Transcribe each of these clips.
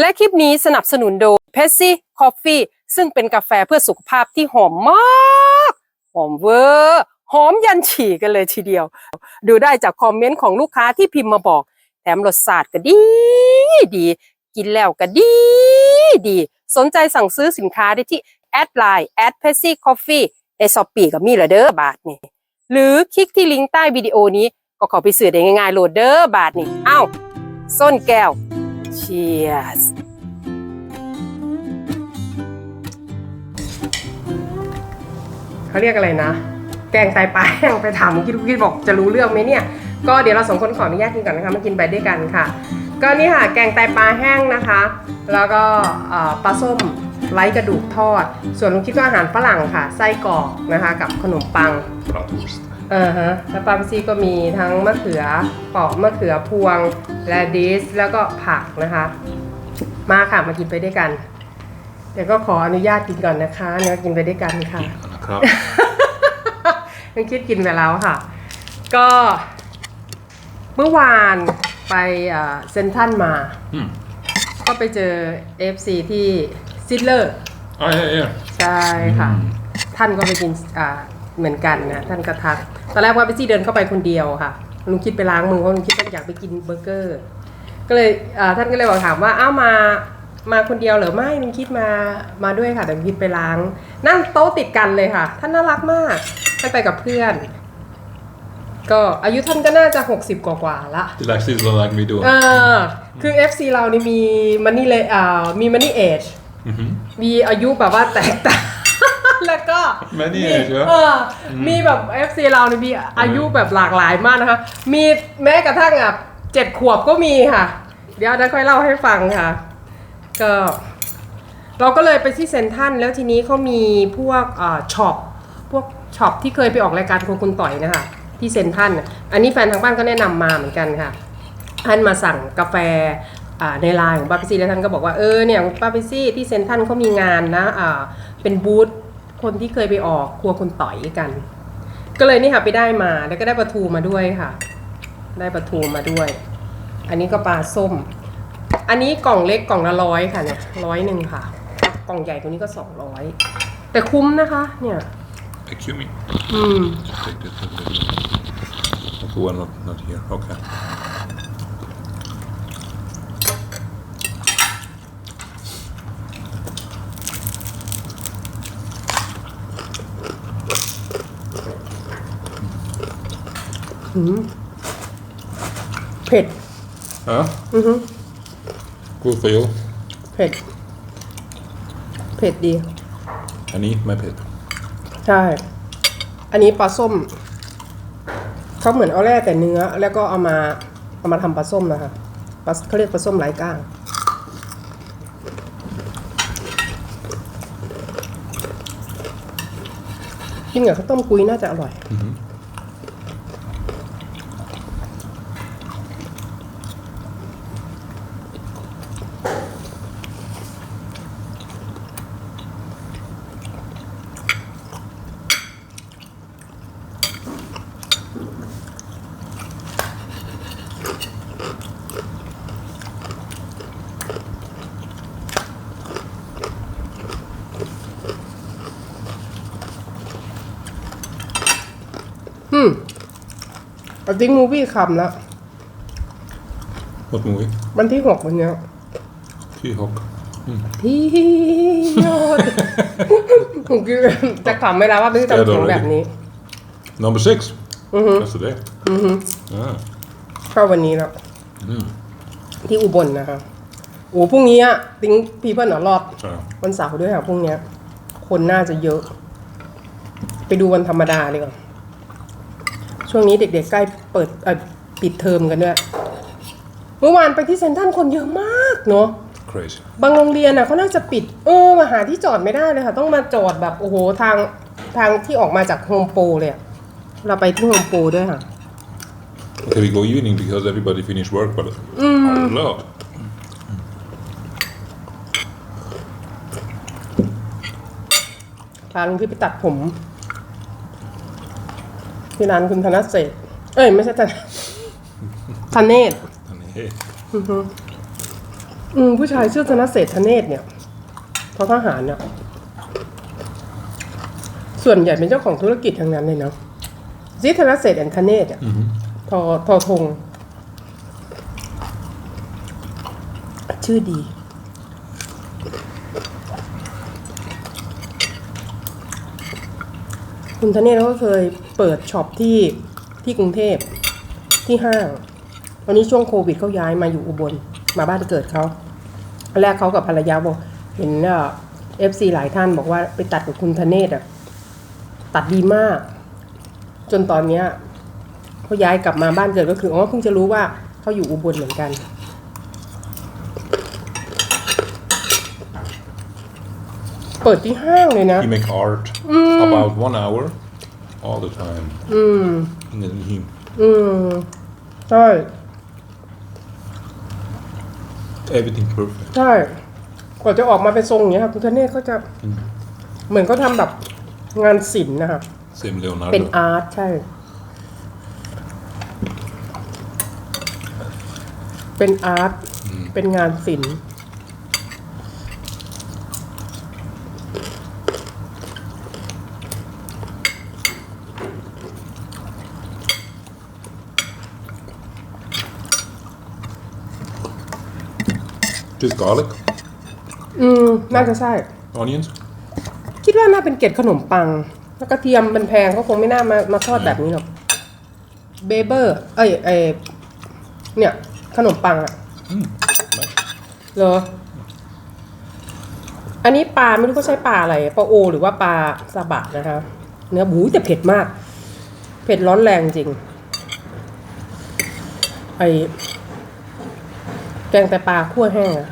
และคลิปนี้สนับสนุนโดย p e s s y Coffee ซึ่งเป็นกาแฟเพื่อสุขภาพที่หอมมาก หอมเวอร์หอมยันฉี่กันเลยทีเดียว ดูได้จากคอมเมนต์ของลูกค้าที่พิมพ์มาบอก แถมรสชาติก็ดีดี กินแล้วก็ดีดี สนใจสั่งซื้อสินค้าได้ที่แอดไลน์แอดเพ s ซี่คอฟฟี่ในช้อปปี้ก็มีละเด้อบาทนี่หรือคลิกที่ลิงก์ใต้วิดีโอนี้ก็ข้าไปซื้อได้ง่ายๆโหลดเด้อบาทนี่เอ้า ส้นแก้ว Cheers เขาเรียกอะไรนะ แกงไตปลาแห้งไปถามคิดคิดบอกจะรู้เรื่องไหมเนี่ย ก็เดี๋ยวเราสองคนขออนุญาตกินก่อนนะคะมากินไปด้วยกันค่ะ ก็นี่ค่ะ แกงไตปลาแห้งนะคะ แล้วก็ปลาส้มไร้กระดูกทอด ส่วนลุงคิดก็อาหารฝรั่งค่ะ ไส้กรอกนะคะ กับขนมปัง อ่าฮะแล้วปลาพิซี่ก็มีทั้งมะเขือปอกมะเขือพวงและดิสแล้วก็ผักนะคะ มาค่ะมากินไปด้วยกัน เดี๋ยวก็ขออนุญาตกินก่อนนะคะเนื้อกินไปด้วยกันค่ะ Krab. ยังคิดกินไปแล้วค่ะ ก็เมื่อวานไปเซนทันมา Mm. ก็ไปเจอ FC ที่ซิดเลอร์ Ah, ja, ja. ใช่ค่ะ ท่านก็ไปกินอ่าเหมือนกันนะ ท่านก็ทัก ตอนแรกว่าไปซี่เดินเข้าไปคนเดียวค่ะลุงคิดไปล้างมือเพราะลุงคิดว่าอยากไปกินเบอร์เกอร์ ก็เลยอ่าท่านก็เลยบอกถามว่าอ้าวมามาคนเดียวเหรอไม่ลุงคิดมามาด้วยค่ะ แต่ลุงคิดไปล้าง นั่งโต๊ะติดกันเลยค่ะ ท่านน่ารักมากท่านไปกับเพื่อน ก็อายุท่านก็น่าจะ60กว่าๆละ Die lijkt steeds wel like me doen. เออคือ FC เรานี่มีมันนี่เลยอ่ามีมันนี่เอจ Mhm. มีอายุแบบว่าแตกต่าง แล้วก็ Many มี age เหรอเอออมีแบบ FC เราเนี่ยมีอายุแบบหลากหลายมากนะคะ มีแม้กระทั่งอะเจ็ดขวบก็มีค่ะ เดี๋ยวได้ค่อยเล่าให้ฟังค่ะ ก็ เราก็เลยไปที่เซนทรันแล้วทีนี้เขามีพวกอ่าช็อปพวกช็อปที่เคยไปออกรายการคุณคุณต่อยนะคะ ที่เซนทรันน่ะอันนี้แฟนทางบ้านก็แนะนำมาเหมือนกันค่ะ ท่านมาสั่งกาแฟอ่าในไลน์ของป้าพิซี่แล้วท่านก็บอกว่าเออเนี่ยป้าพิซี่ที่เซนทรันเขามีงานนะอ่าเป็นบูธ คนที่เคยไปออกครัวคุณต่อยกัน ก็เลยนี่ค่ะไปได้มาแล้วก็ได้ปลาทูมาด้วยค่ะ ได้ปลาทูมาด้วย อันนี้ก็ปลาส้ม อันนี้กล่องเล็กกล่องละร้อยค่ะเนี่ยร้อยหนึ่งค่ะ กล่องใหญ่ตัวนี้ก็สองร้อยแต่คุ้มนะคะ เนี่ย Excuse me. อืม Take this a little bit. Of one, not, not here. Okay. เผ็ด Ja? อือฮึ Goed voor jou. เผ็ด เผ็ดดี En niet met pit. ใช่ อันนี้ปลาส้ม เขาเหมือนเอาแร่แต่เนื้อ แล้วก็เอามา เอามาทำปลาส้มนะคะปลาเขาเรียกปลาส้มไร้ก้าง กินกับข้าวต้มกุยน่าจะอร่อย อืมเอาจริงมูวี่คำแล้ว Wat mooi. วันที่หกวันเนี้ย Vier hok. ที่ยอดผมคิดว่าจะขำไม่ได้ว่าพี่ทำเสียงแบบนี้ Number six. Mhm. Dat is today. อือฮึ Ah. เข้าวันนี้แล้ว Mm. ที่อุบลนะคะโอ้พรุ่งนี้อะติ้งพีเพิลรอบ Zo. วันเสาร์ด้วยค่ะพรุ่งเนี้ย คนน่าจะเยอะ ไปดูวันธรรมดาดีกว่า ช่วงนี้เด็กๆใกล้เปิดเอ่อปิดเทอมกันด้วยเมื่อวานไปที่เซ็นทรัลคนเยอะมากเนาะ Crazy. บางโรงเรียนอะเขาน่าจะปิด เออมาหาที่จอดไม่ได้เลยค่ะ ต้องมาจอดแบบ โอ้โห ทางทางที่ออกมาจากโฮมโปรเลยอะเราไปที่โฮมโปรด้วยค่ะ Okay, we go evening because everybody finished work, but a lot. พาลุงพี่ไปตัดผม ที่ร้านคุณธนเศรษฐ์เอ้ย ไม่ใช่ธนธเนศ Nee. อืมผู้ชายชื่อธนเศรษฐเนตรเนี่ยทอทหารเนี่ยส่วนใหญ่เป็นเจ้าของธุรกิจทั้งนั้นเลยเนาะซิธนเศรษฐ์แอนธเนตอะทอทอทง ชื่อดี คุณธเนศเขาก็เคยเปิดช็อปที่ที่กรุงเทพที่ห้างวันนี้ช่วงโควิดเขาย้ายมาอยู่อุบลมาบ้านเกิดเขาแรกเขากับภรรยาบอกเห็นเอฟซีหลายท่านบอกว่าไปตัดกับคุณธเนศอะตัดดีมาก จนตอนเนี้ยเขาย้ายกลับมาบ้านเกิดก็คืออ๋อเพิ่งจะรู้ว่าเขาอยู่อุบลเหมือนกัน เปิดที่ห้างเลยนะ He make art about one hour all the time. อืม And then he อืมใช่ everything perfect. ใช่กว่าจะออกมาเป็นทรงอย่างเงี้ยครับคุณธเนศเขาจะ เหมือนเขาทำแบบงานศิลป์นะครับ Same Leonardo. เป็นอาร์ตใช่ เป็นอาร์ต เป็นงานศิลป์ Just garlic, อืม น่าจะใช่ onions. คิดว่าน่าเป็นเกล็ดขนมปัง แล้วกระเทียมมันแพงเขาคงไม่น่ามามาทอดแบบนี้หรอกเบเบอร์ เอ้ยเอ้ยเนี่ย ขนมปังอะ Nice. เหรอ อันนี้ปลาไม่รู้เขาใช้ปลาอะไรปลาโอ หรือว่าปลาซาบะนะคะ เนื้อบูแต่เผ็ดมาก เผ็ดร้อนแรงจริง ไอ แกงแต่ปลาคั่วแห้งอะ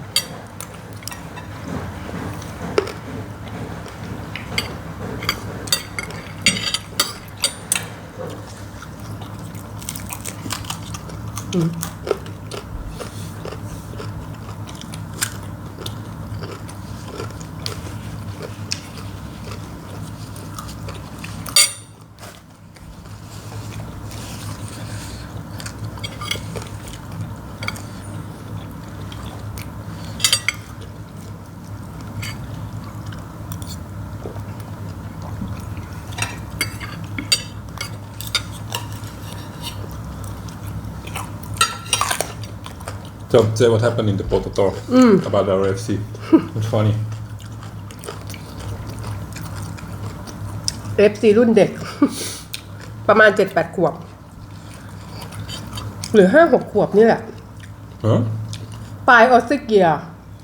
So say what happened in the potato about our FC. it's funny. เอฟซีรุ่นเด็ก ประมาณเจ็ดแปดขวบ หรือห้าหกขวบนี่แหละ Huh? ปลายออสเตรเลีย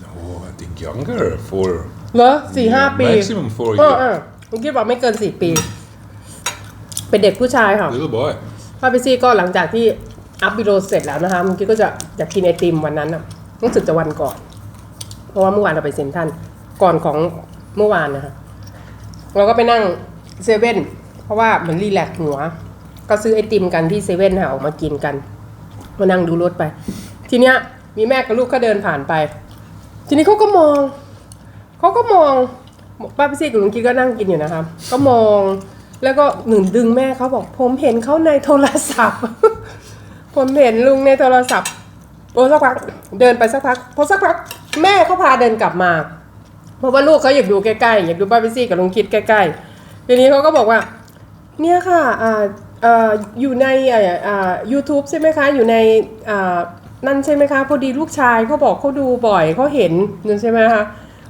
No, I think younger. For เหรอสี่ห้าปี maximum four เออ years. เออผมคิดว่าไม่เกินสี่ปี เป็นเด็กผู้ชายค่ะ Little boy. ป้าพิซี่ก็หลังจากที่ อัพวิดีโอเสร็จแล้วนะคะเมื่อกี้ก็จะอยากกินไอติมวันนั้นน่ะรู้สึกจะวันก่อน เพราะว่าเมื่อวานเราไปเซ็นทรันก่อนของเมื่อวานนะคะเราก็ไปนั่งเซเว่นเพราะว่าเหมือนรีแลกซ์หัว ก็ซื้อไอติมกันที่เซเว่นค่ะออกมากินกันมานั่งดูรถไป ทีเนี้ยมีแม่กับลูกก็เดินผ่านไป ทีนี้เขาก็มองเขาก็มองป้าพิซี่กับลุงคิดก็นั่งกินอยู่นะครับก็มองแล้วก็หนึ่งดึงแม่เขาบอกผมเห็นเขาในโทรศัพท์ ผมเห็นลุงในโทรศัพท์โอ้สักพักเดินไปสักพักพอสักพักแม่เขาพาเดินกลับมา เพราะว่าลูกเขาอยากดูใกล้ๆอยากดูป้าพิซี่กับลุงคิดใกล้ๆทีนี้เขาก็บอกว่า เนี่ยค่ะอ่าอ่าอยู่ในอ่าอ่า YouTube ใช่ไหมคะอยู่ในอ่านั่นใช่ไหมคะ พอดีลูกชายเขาบอกเขาดูบ่อยเขาเห็นนั่นใช่ไหมคะ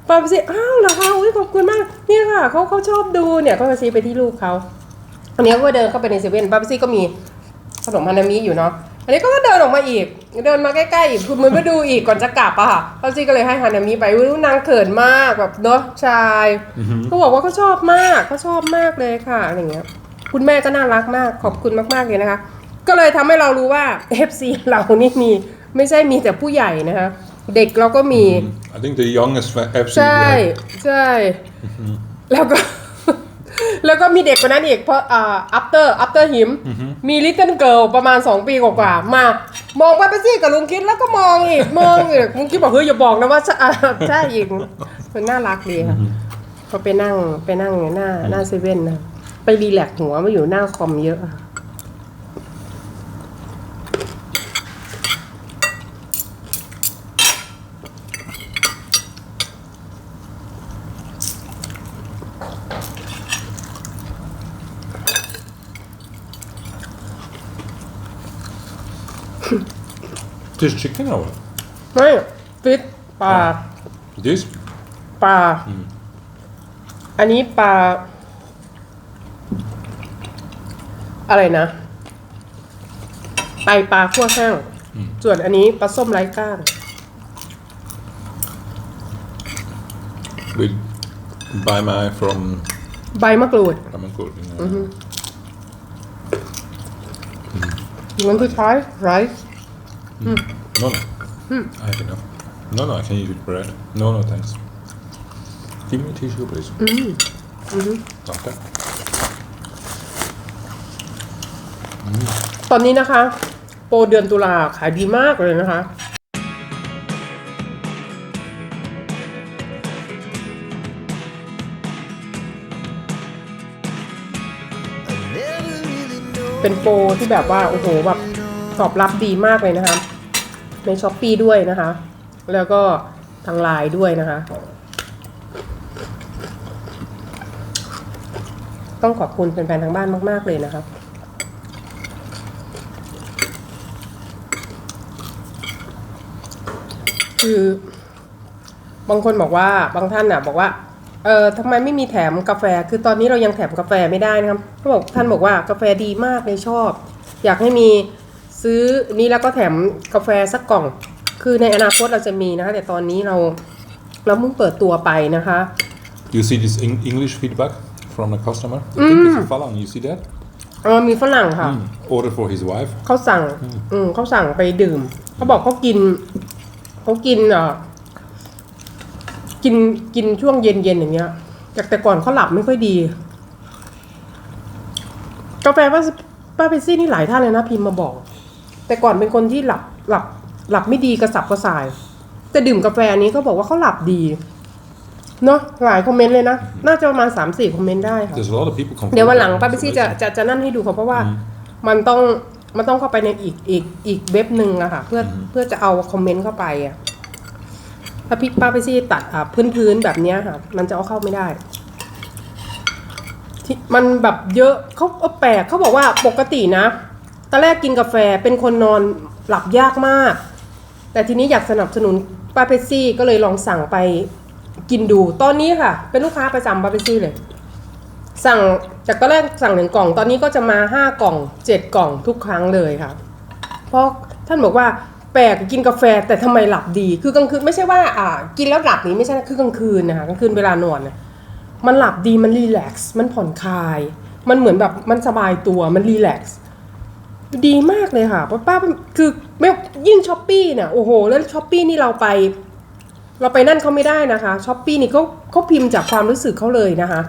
ป้าไปสิอ้าวเหรอคะอุ้ยขอบคุณมากเนี่ยค่ะเขาเขาชอบดูเนี่ยก็มาซีไปที่ลูกเขาอันนี้ก็เดินเข้าไปในเซเว่นป้าไปซี่ก็มีขนมฮานามิอยู่เนาะ อันนี้ก็เดินออกมาอีก เดินมาใกล้ๆอีกคือมันมาดูอีกก่อนจะกลับอะค่ะป้าซี่ก็เลยให้ฮานามิไปอุ้ยนางเขินมากแบบเนาะชายเขาบอกว่าเขาชอบมากเขาชอบมากเลยค่ะอะไรเงี้ย คุณแม่ก็น่ารักมากขอบคุณมากๆเลยนะคะ ก็เลยทำให้เรารู้ว่า FC เรานี่มีไม่ใช่มีแต่ผู้ใหญ่นะคะเด็กเราก็มี I think the youngest fa- FC ใช่ we have. ใช่แล้วก็ แล้วก็มีเด็กกว่านั้นอีกเพราะอ่า after after him มี little girl ประมาณ 2 ปีกว่าๆมามองป้าเปซี่กับลุงคิดแล้วก็มองอีกมองอีกลุงคิดบอกเฮ้ยอย่าบอกนะว่าใช่อ่าใช่อีกมันน่ารักดีค่ะพอไปนั่งไปนั่งหน้าหน้าเซเว่นนะไปรีแลกซ์หัวมาอยู่หน้าคอมเยอะอะ This chicken or what? ไม่ฟิตปลา This? ปลา อันนี้ปลา อะไรนะ ไตปลาคั่วแห้ง ส่วนอันนี้ปลาส้มไร้ก้าง With by my from ใบมะกรูด Ramankur. You want to try rice No, no. I have enough. No, no, I can eat with bread. No, no, thanks. Give me a tissue, please. Okay. ตอนนี้นะคะ โปรเดือนตุลาขายดีมากเลยนะคะ เป็นโปรที่แบบว่า โอ้โหแบบ ตอบรับดีมากเลยนะคะ ในช้อปปีด้วยนะคะ แล้วก็ทางไลน์ด้วยนะคะ ต้องขอบคุณแฟนๆทางบ้านมาก ๆ เลยนะครับคือบางคนบอกว่าบางท่านน่ะ บอกว่า เออทำไมไม่มีแถมกาแฟ คือตอนนี้เรายังแถมกาแฟไม่ได้นะครับเขาบอกท่านบอกว่ากาแฟดีมากเลยชอบ อยากให้มี ซื้อนี้แล้วก็แถมกาแฟสักกล่อง คือในอนาคตเราจะมีนะคะ แต่ตอนนี้เราเราเพิ่งเปิดตัวไปนะคะ You see this Eng- English feedback from the customer? I think it's Falang. You see that? เออมีฝรั่งค่ะ Order for his wife. เขาสั่ง อืมเขาสั่งไปดื่ม เขาบอกเขากิน เขากินเอ่อกินกินช่วงเย็นเย็นๆอย่างเงี้ย จากแต่ก่อนเขาหลับไม่ค่อยดี กาแฟป้าป้าเปซี่นี่หลายท่านเลยนะพิมพ์มาบอก แต่ก่อนเป็นคนที่หลับหลับหลับไม่ดีกระสับกระส่าย แต่ดื่มกาแฟอันนี้เขาบอกว่าเขาหลับดีเนาะหลายคอมเมนต์เลยนะ น่าจะประมาณสามสี่คอมเมนต์ได้ค่ะ There's a lot of people confirm. เดี๋ยววันหลังป้าเปซี่จะจะจะนั่นให้ดูค่ะเพราะว่ามันต้องมันต้องเข้าไปในอีกอีกอีกเว็บหนึ่งอะค่ะ เพื่อเพื่อจะเอาคอมเมนต์เข้าไปอะถ้าพี่ป้าเปซี่ตัดอะพื้นพื้นๆแบบเนี้ยค่ะ มันจะเอาเข้าไม่ได้ที่มันแบบเยอะเขาเอาแปลกเขาบอกว่าปกตินะ ตอนแรกกินกาแฟเป็นคนนอนหลับยากมาก แต่ทีนี้อยากสนับสนุนป้าเปซี่ก็เลยลองสั่งไปกินดู ตอนนี้ค่ะ เป็นลูกค้าประจำป้าเปซี่เลย สั่งจากตอนแรกสั่งหนึ่งกล่อง ตอนนี้ก็จะมาห้ากล่องเจ็ดกล่องทุกครั้งเลยค่ะ เพราะท่านบอกว่าแปลกกินกาแฟแต่ทำไมหลับดี คือกลางคืนไม่ใช่ว่าอ่า กินแล้วหลับนี้ไม่ใช่นะคือกลางคืนนะคะกลางคืนเวลานอนเนี่ยมันหลับดีมันรีแลกซ์มันผ่อนคลาย มันเหมือนแบบมันสบายตัวมันรีแลกซ์ ดีมากเลยค่ะป้าป้าคือไม่ยิ่งช้อปปี้เนี่ยโอ้โห แล้วช้อปปี้นี่เราไป เราไปนั่นเขาไม่ได้นะคะช้อปปี้นี่เขาเขาพิมพ์จากความรู้สึกเขาเลยนะคะ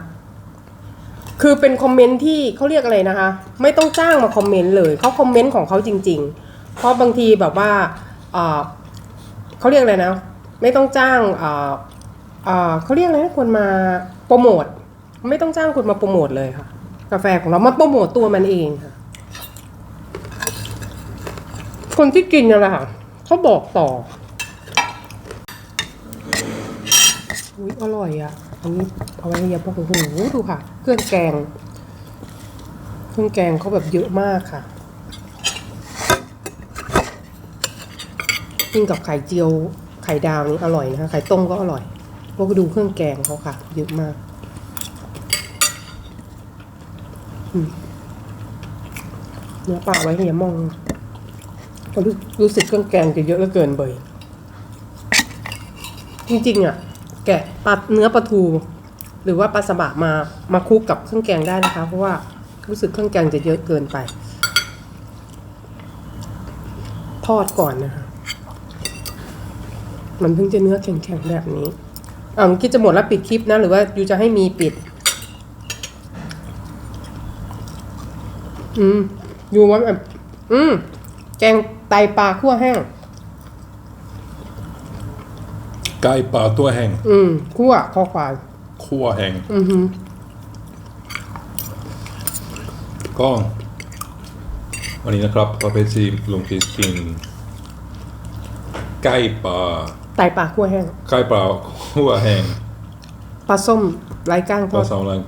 คือเป็นคอมเมนต์ที่เขาเรียกอะไรนะคะ ไม่ต้องจ้างมาคอมเมนต์เลยเขาคอมเมนต์ของเขาจริง ๆ เพราะบางทีแบบว่าเขาเรียกอะไรนะ ไม่ต้องจ้างเขาเรียกอะไรนะคนมาโปรโมทไม่ต้องจ้างคนมาโปรโมทเลยค่ะ กาแฟของเรามาโปรโมทตัวมันเองค่ะ คนที่กินนั่นแหละค่ะเขาบอกต่ออุ้ยอร่อยอะอันนี้เอาไว้เยอะพวกโอ้โหดูค่ะ เครื่องแกง เครื่องแกงเขาแบบเยอะมากค่ะกินกับไข่เจียวไข่ดาวนี่อร่อยนะคะไข่ต้มก็อร่อยพวกดูเครื่องแกงเขาค่ะ เยอะมากเนื้อปลาไว้ให้ยมอง ราะรู้รู้สึกเครื่องแกงจะเยอะเหลือเกินเบยจริงๆอะ แกะปลาเนื้อปลาทู หรือว่าปลาสบะมามาคลุกกับเครื่องแกงได้นะคะ เพราะว่ารู้สึกเครื่องแกงจะเยอะเกินไป ทอดก่อนนะคะ มันเพิ่งจะเนื้อแข็งๆแบบนี้อ่าคิดจะหมดแล้วปิดคลิปนะ หรือว่ายูจะให้มีปิด อืมยูว่าแบบอืมแกง ตปลาคั่วแห้ง Kai pa tua heng. อืมคั่วคอควาย Kua heng. อือฮึก็วันนี้นะครับป้าเปซี่ลงคริสกินไก่ปลาไตปลาคั่วแห้งไก่ปลาหัวแห้งปลาส้มไร้ก้างทปอลาดสองลัง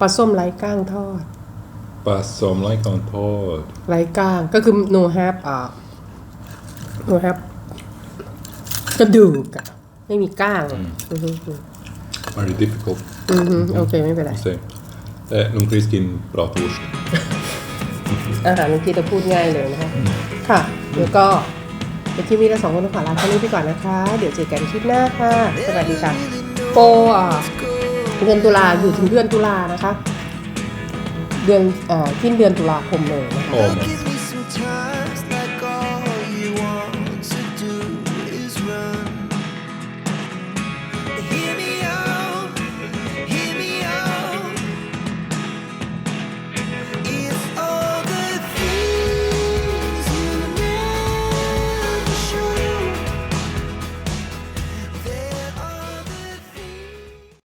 ปลาส้มไร้ก้างทอด ปลาสมไร้ก่อนทอดไร้ก้างก็คือ no have อ่าดูครับกระดูกอะไม่มีก้าง อือฮึ Very difficult อือฮึโอเค ไม่เป็นไร to say. Eh, Noen Kristin bra torsk. อาหารบางทีจะพูดง่ายเลยนะคะ ค่ะ แล้วก็ในคลิปนี้เราสองคนต้องขอลาแค่นี้ไปก่อนนะคะ เดี๋ยวเจอกันคลิปหน้าค่ะ สวัสดีค่ะโปรอ่าเดือนตุลาอยู่ถึงเดือนตุลานะคะ เดือนอ่าสิ้นเดือนตุลาคมเลยนะคะ Amen.